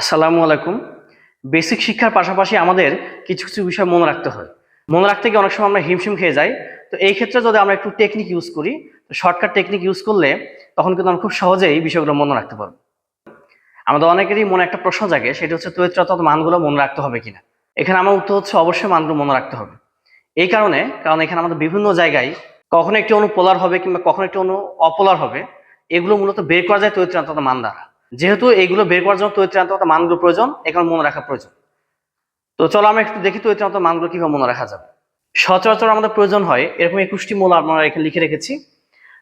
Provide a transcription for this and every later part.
আসসালামু আলাইকুম। বেসিক শিক্ষার পাশাপাশি আমাদের কিছু কিছু বিষয় মনে রাখতে হয়। মনে রাখতে গিয়ে অনেক সময় আমরা হিমশিম খেয়ে যাই। তো এই ক্ষেত্রে যদি আমরা একটু টেকনিক ইউজ করি শর্টকাট টেকনিক ইউজ করলে তখন কিন্তু আমরা খুব সহজেই বিষয়গুলো মনে রাখতে পারব। আমাদের অনেকেরই মনে একটা প্রশ্ন জাগে, সেটা হচ্ছে তৈত্রত মানগুলো মনে রাখতে হবে কিনা? এখানে আমার উত্তর হচ্ছে অবশ্যই মানগুলো মনে রাখতে হবে। এই কারণে, কারণ এখানে আমাদের বিভিন্ন জায়গায় কখনো একটি অণু পোলার হবে কিংবা কখনো একটি অনু অপোলার হবে, এগুলো মূলত বের করা যায় তৈত্রান্ততা মান দ্বারা যেহেতু এইগুলো বের করার জন্য তৈত্রান্ততা মানগুলো প্রয়োজন এখন মনে রাখা প্রয়োজন। তো চলো আমরা একটু দেখি তৈত্রান্ত মানগুলো কীভাবে মনে রাখা যাবে। সচরাচর আমাদের প্রয়োজন হয় এরকম একুশটি মূল আমরা এখানে লিখে রেখেছি।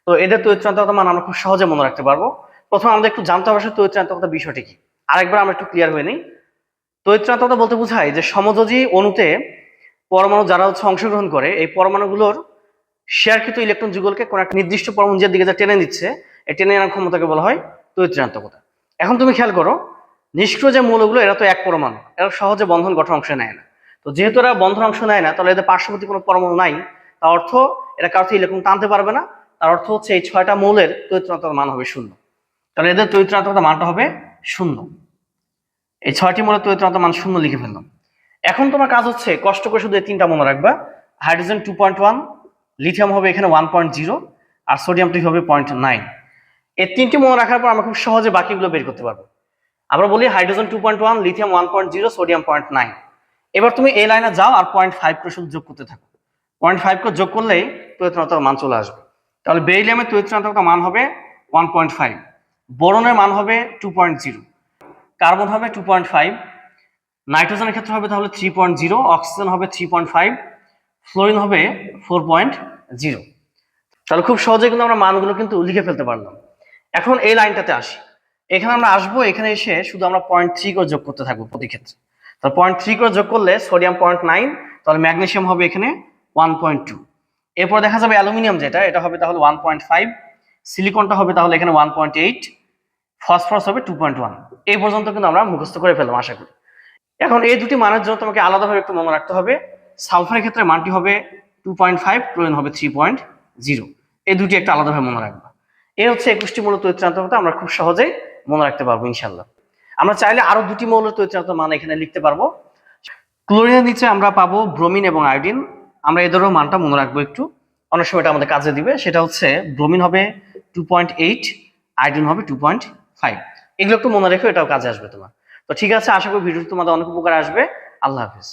তো এদের তৈত্রান্ততা মান আমরা খুব সহজে মনে রাখতে পারব। প্রথমে আমাদের একটু জানতে হবে তৈত্রান্ততা বিষয়টি কি। আরেকবার আমরা একটু ক্লিয়ার হয়ে নিই। তৈত্রান্ততা বলতে বোঝায় যে সমযোজী অণুতে পরমাণু যারা হচ্ছে অংশগ্রহণ করে, এই পরমাণুগুলোর শেয়ারকৃত ইলেকট্রন যুগলকে কোনো একটা নির্দিষ্ট পরমাণু যে দিকে যা টেনে নিচ্ছে, এই টেনে আনার ক্ষমতাকে বলা হয় তৈত্রান্তকতা এখন তুমি খেয়াল করো, নিষ্ক্রিয় যে মৌলগুলো, এরা তো এক পরমাণু, এরা সহজে বন্ধন গঠন অংশ নেয় না। তো যেহেতু এরা বন্ধন অংশ নেয় না, তাহলে এদের পার্শ্ববর্তী কোনো পরমাণু নাই, তার অর্থ এরা কারোর থেকে ইলেকট্রন টানতে পারবে না, তার অর্থ হচ্ছে এই ছয়টা মৌলের তৈত্রান্ততার মান হবে শূন্য। তাহলে এদের তৈত্রান্ততার মানটা হবে শূন্য। এই ছয়টি মৌলের তৈত্রান্ত মান শূন্য লিখে ফেললাম। এখন তোমার কাজ হচ্ছে, কষ্ট করে শুধু এই তিনটা মনে রাখবা। Hydrogen two point one lithium হবে এখানে ওয়ান পয়েন্ট জিরো আর সোডিয়ামটি হবে পয়েন্ট নাইন এই তিনটি মনে রাখার পর আমরা খুব সহজে বাকিগুলো বের করতে পারব। আমরা বলি hydrogen two point one lithium one point zero sodium point nine এবার তুমি এই লাইনে যাও আর পয়েন্ট ফাইভ করে শুধু যোগ করতে থাকো। পয়েন্ট ফাইভ করে যোগ করলেই তৈত্রান্তর মান চলে আসবে। তাহলে বেরিলিয়ামের তৈত্রান্তর মান হবে ওয়ান পয়েন্ট ফাইভ বোরনের মান হবে টু পয়েন্ট জিরো কার্বন হবে টু পয়েন্ট ফাইভ নাইট্রোজেনের ক্ষেত্রে হবে তাহলে থ্রি পয়েন্ট জিরো অক্সিজেন হবে থ্রি পয়েন্ট ফাইভ ফ্লোরিন হবে ফোর পয়েন্ট জিরো তাহলে খুব সহজে কিন্তু আমরা মানগুলো কিন্তু লিখে ফেলতে পারলাম। এখন এই লাইনটাতে আসি। এখানে আমরা আসব, এখানে এসে শুধু আমরা পয়েন্ট থ্রি করে যোগ করতে থাকব প্রতি ক্ষেত্রে। তাহলে পয়েন্ট থ্রি করে যোগ করলে সোডিয়াম পয়েন্ট নাইন তাহলে ম্যাগনেসিয়াম হবে এখানে ওয়ান পয়েন্ট টু এরপর দেখা যাবে অ্যালুমিনিয়াম যেটা, এটা হবে তাহলে ওয়ান পয়েন্ট ফাইভ সিলিকনটা হবে তাহলে এখানে ওয়ান পয়েন্ট এইট ফসফরাস হবে টু পয়েন্ট ওয়ান এই পর্যন্ত কিন্তু আমরা মুখস্থ করে ফেললাম, আশা করি। এখন এই দুটি মানের জন্য তোমাকে আলাদাভাবে একটু মনে রাখতে হবে। সালফারের ক্ষেত্রে মানটি হবে টু পয়েন্ট ফাইভ ক্লোরিন হবে থ্রি পয়েন্ট জিরো এই দুটি একটা আলাদাভাবে মনে রাখবা। এই হচ্ছে একুশটি মূল তৈত্রান্তকতা আমরা খুব সহজেই মনে রাখতে পারব ইনশাল্লাহ আমরা চাইলে আরও দুটি মৌল তৈত্রান্ত মান এখানে লিখতে পারব। ক্লোরিনের নিচে আমরা পাবো ব্রোমিন এবং আয়োডিন। আমরা এদেরও মানটা মনে রাখব একটু। অনেক সময় আমাদের কাজে দিবে। সেটা হচ্ছে ব্রোমিন হবে টু পয়েন্ট এইট আয়োডিন হবে টু পয়েন্ট ফাইভ এগুলো একটু মনে রেখো, এটাও কাজে আসবে তোমার। তো ঠিক আছে, আশা করি ভিডিওটি তোমাদের অনেক উপকার আসবে। আল্লাহ হাফিজ।